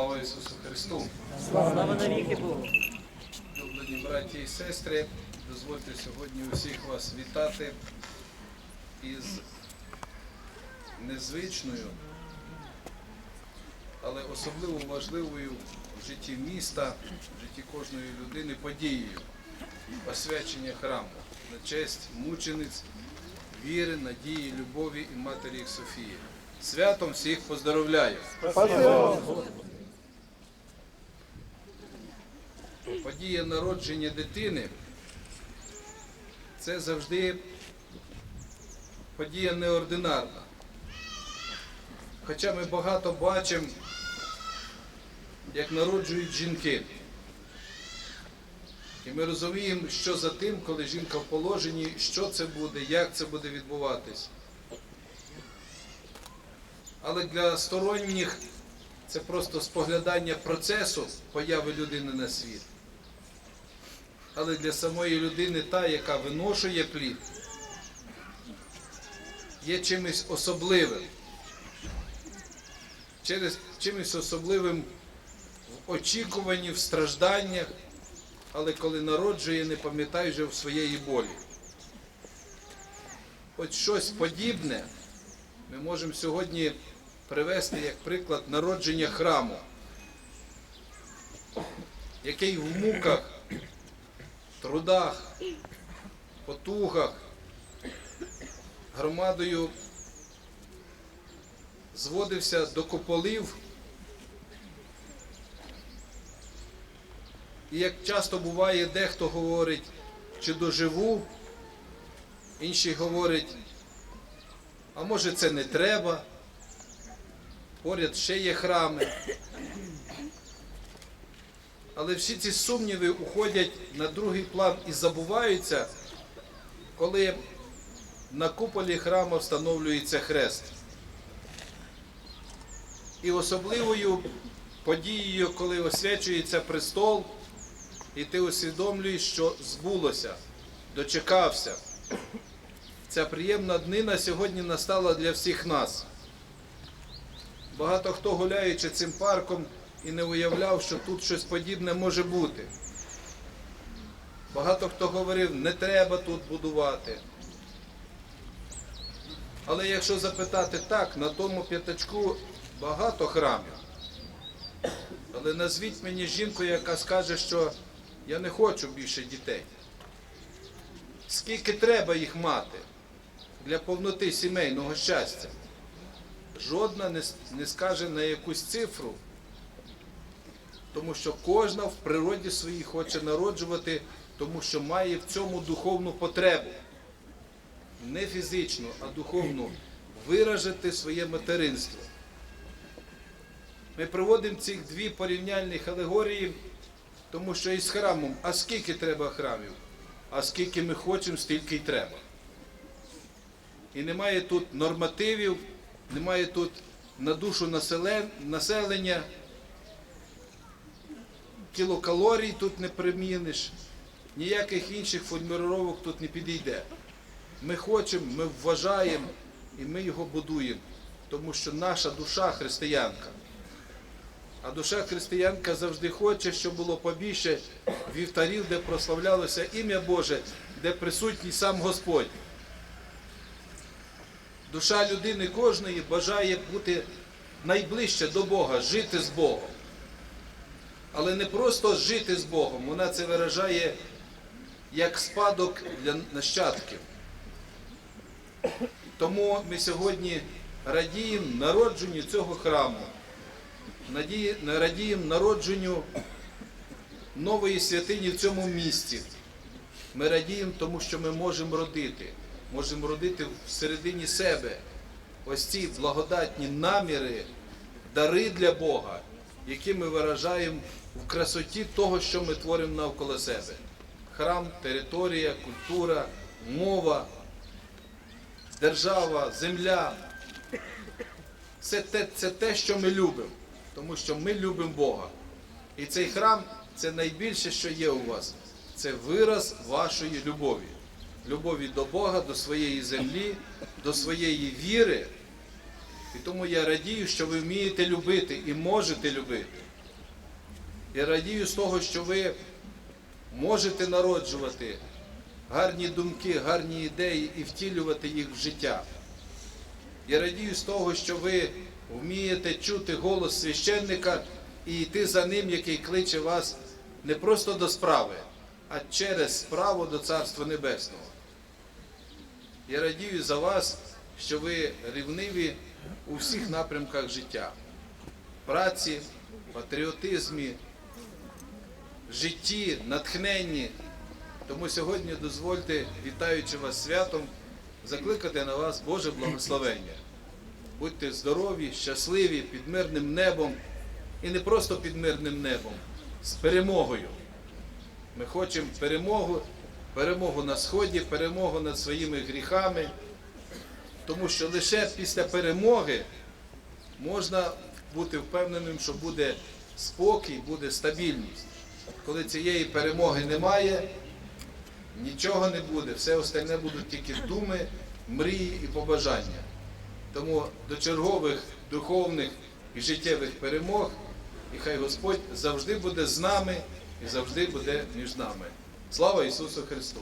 Слава Ісусу Христу! Слава навіки Богу. Люблені браті і сестри, дозвольте сьогодні усіх вас вітати із незвичною, але особливо важливою в житті міста, в житті кожної людини подією освячення храму на честь мучениць віри, надії, любові і матері Софії. Святом всіх поздоровляю! Подія народження дитини це завжди подія неординарна. Хоча ми багато бачимо, як народжують жінки. І ми розуміємо, що за тим, коли жінка в положенні, що це буде, як це буде відбуватись. Але для сторонніх це просто споглядання процесу появи людини на світ. Але для самої людини, та, яка виношує плід, є чимось особливим. Через чимось особливим в очікуванні, в стражданнях, але коли народжує, не пам'ятає вже в своєї болі. От щось подібне ми можемо сьогодні привести як приклад народження храму, який в муках, трудах, потугах громадою зводився до куполів. І як часто буває, дехто говорить, чи доживу, інші говорять, а може це не треба, поряд ще є храми. Але всі ці сумніви уходять на другий план і забуваються, коли на куполі храму встановлюється хрест. І особливою подією, коли освячується престол, і ти усвідомлюєш, що збулося, дочекався. Ця приємна днина сьогодні настала для всіх нас. Багато хто гуляючи цим парком і не уявляв, що тут щось подібне може бути. Багато хто говорив, не треба тут будувати. Але якщо запитати так, на тому п'ятачку багато храмів. Але назвіть мені жінку, яка скаже, що я не хочу більше дітей. Скільки треба їх мати для повноти сімейного щастя? Жодна не, скаже на якусь цифру, тому що кожна в природі своїй хоче народжувати, тому що має в цьому духовну потребу. Не фізичну, а духовну виражити своє материнство. Ми проводимо ці дві порівняльні алегорії, тому що із храмом, а скільки треба храмів? А скільки ми хочемо, стільки й треба. І немає тут нормативів, немає тут на душу населен- населення, кілокалорій тут не приміниш, ніяких інших формулювань тут не підійде. Ми хочемо, ми вважаємо і ми його будуємо, тому що наша душа християнка. А душа християнка завжди хоче, щоб було побільше вівтарів, де прославлялося ім'я Боже, де присутній сам Господь. Душа людини кожної бажає бути найближче до Бога, жити з Богом. Але не просто жити з Богом, вона це виражає як спадок для нащадків. Тому ми сьогодні радіємо народженню цього храму, радіємо народженню нової святині в цьому місті. Ми радіємо, тому що ми можемо родити, можемо родити всередині себе ось ці благодатні наміри, дари для Бога, які ми виражаємо в красоті того, що ми творимо навколо себе. Храм, територія, культура, мова, держава, земля. Це те, це те, що ми любимо, тому що ми любимо Бога. І цей храм це найбільше, що є у вас. Це вираз вашої любові. Любові до Бога, до своєї землі, до своєї віри. І тому я радію, що ви вмієте любити і можете любити. Я радію з того, що ви можете народжувати гарні думки, гарні ідеї і втілювати їх в життя. Я радію з того, що ви вмієте чути голос священника і йти за ним, який кличе вас не просто до справи, а через справу до Царства Небесного. Я радію за вас, що ви рівниві у всіх напрямках життя, праці, патріотизмі, житті, натхненні. Тому сьогодні дозвольте, вітаючи вас святом, закликати на вас Боже благословення. Будьте здорові, щасливі, під мирним небом. І не просто під мирним небом, з перемогою. Ми хочемо перемогу, перемогу на сході, перемогу над своїми гріхами. Тому що лише після перемоги можна бути впевненим, що буде спокій, буде стабільність. Коли цієї перемоги немає, нічого не буде, все остальне будуть тільки думи, мрії і побажання. Тому до чергових духовних і життєвих перемог, і хай Господь завжди буде з нами і завжди буде між нами. Слава Ісусу Христу!